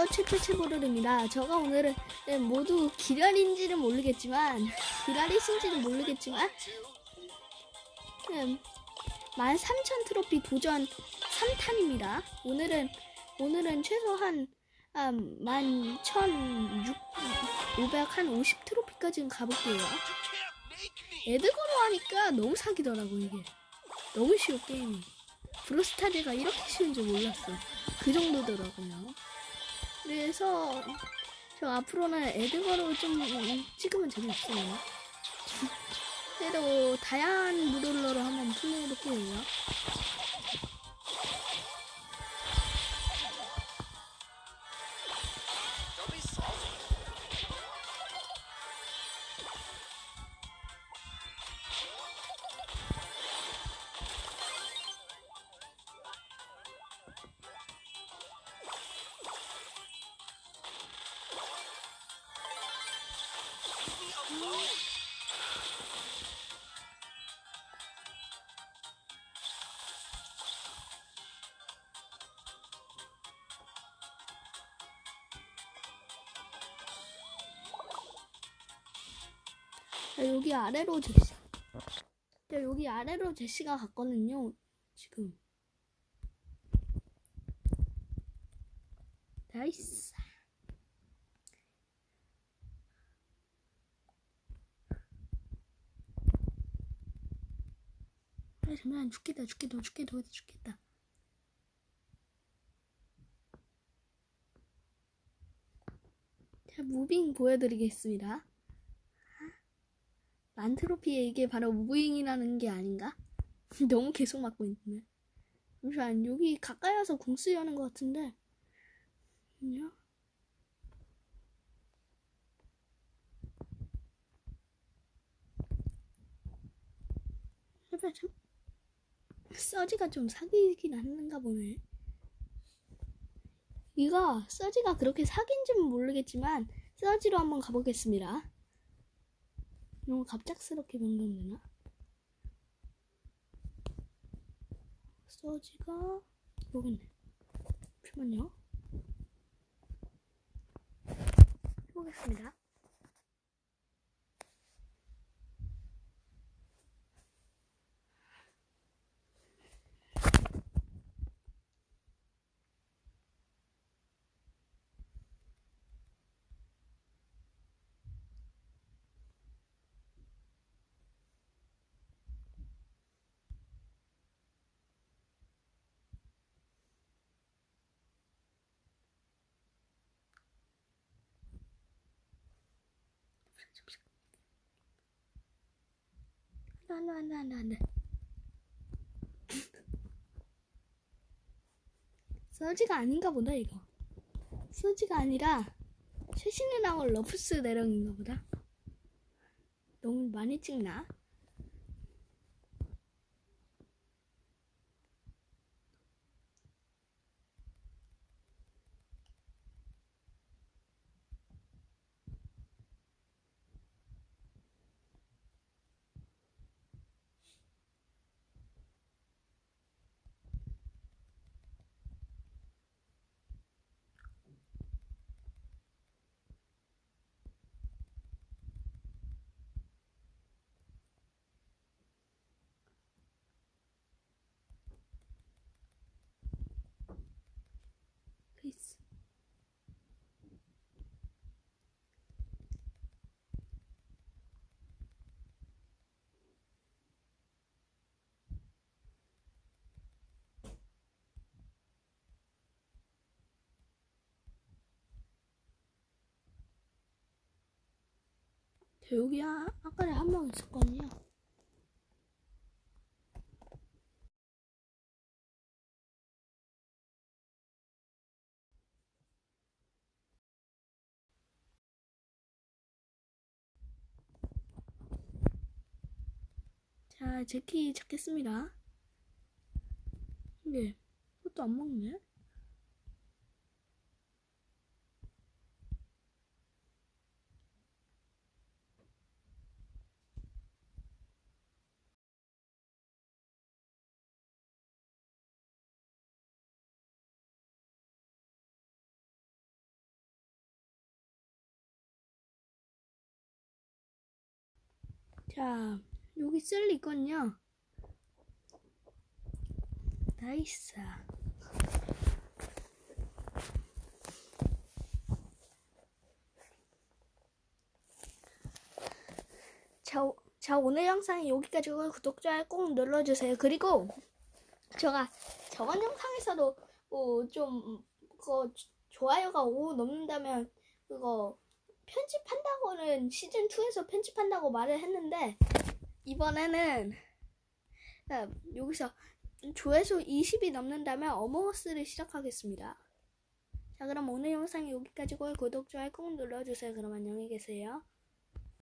안녕하세요. 최초체보르입니다. 저가 오늘은 네, 모두 기다린지는 모르겠지만 기다리신지는 모르겠지만 음, 13,000 트로피 도전 3탄입니다. 오늘은 오늘은 최소한 아, 11,550 트로피까지는 가볼게요. 에드거로 하니까 너무 사기더라고 이게. 너무 쉬워 게임이. 브로스타즈가 이렇게 쉬운 줄 몰랐어. 그 정도더라고요 그래서 저 앞으로는 에드거로 좀 찍으면 재미없어요. 그래도 다양한 무롤러로 한번 플레이해볼게요 자, 여기 아래로 제시. 자, 여기 아래로 제시가 갔거든요. 지금. 나이스. 아, 잠깐 죽겠다, 죽겠다, 죽겠다, 죽겠다. 자, 무빙 보여드리겠습니다. 만트로피에 이게 바로 무잉이라는 게 아닌가? 너무 계속 맞고 있네. 잠시만 여기 가까이 와서 궁 쓰려는 것 같은데. 아니요. 제발 참. 서지가 좀 사기긴 하는가 보네. 이거 서지가 그렇게 사기인지는 모르겠지만 서지로 한번 가보겠습니다. 너무 갑작스럽게 변경되나? 서지가 여기네. 잠시만요. 해보겠습니다. 안 돼, 안 돼, 안 돼, 안 돼. 서지가 아닌가 보다, 이거. 서지가 아니라, 최신에 나온 러프스 내령인가 보다. 너무 많이 찍나? 페이스. 저 여기 아, 아까에 한 명 있었거든요. 자, 제키 찾겠습니다. 이게 그것도 안 먹네. 자, 여기 셀리 있거든요. 나이스. 자, 오- 자 오늘 영상이 여기까지고 구독, 좋아요 꼭 눌러주세요. 그리고 제가 저번 영상에서도 어, 좀 그거 좋아요가 5 넘는다면 그거 편집한다고는 시즌 2에서 편집한다고 말을 했는데 이번에는 자, 여기서 조회수 20이 넘는다면 어몽어스를 시작하겠습니다. 자 그럼 오늘 영상이 여기까지고 구독, 좋아요 꼭 눌러주세요. 그럼 안녕히 계세요.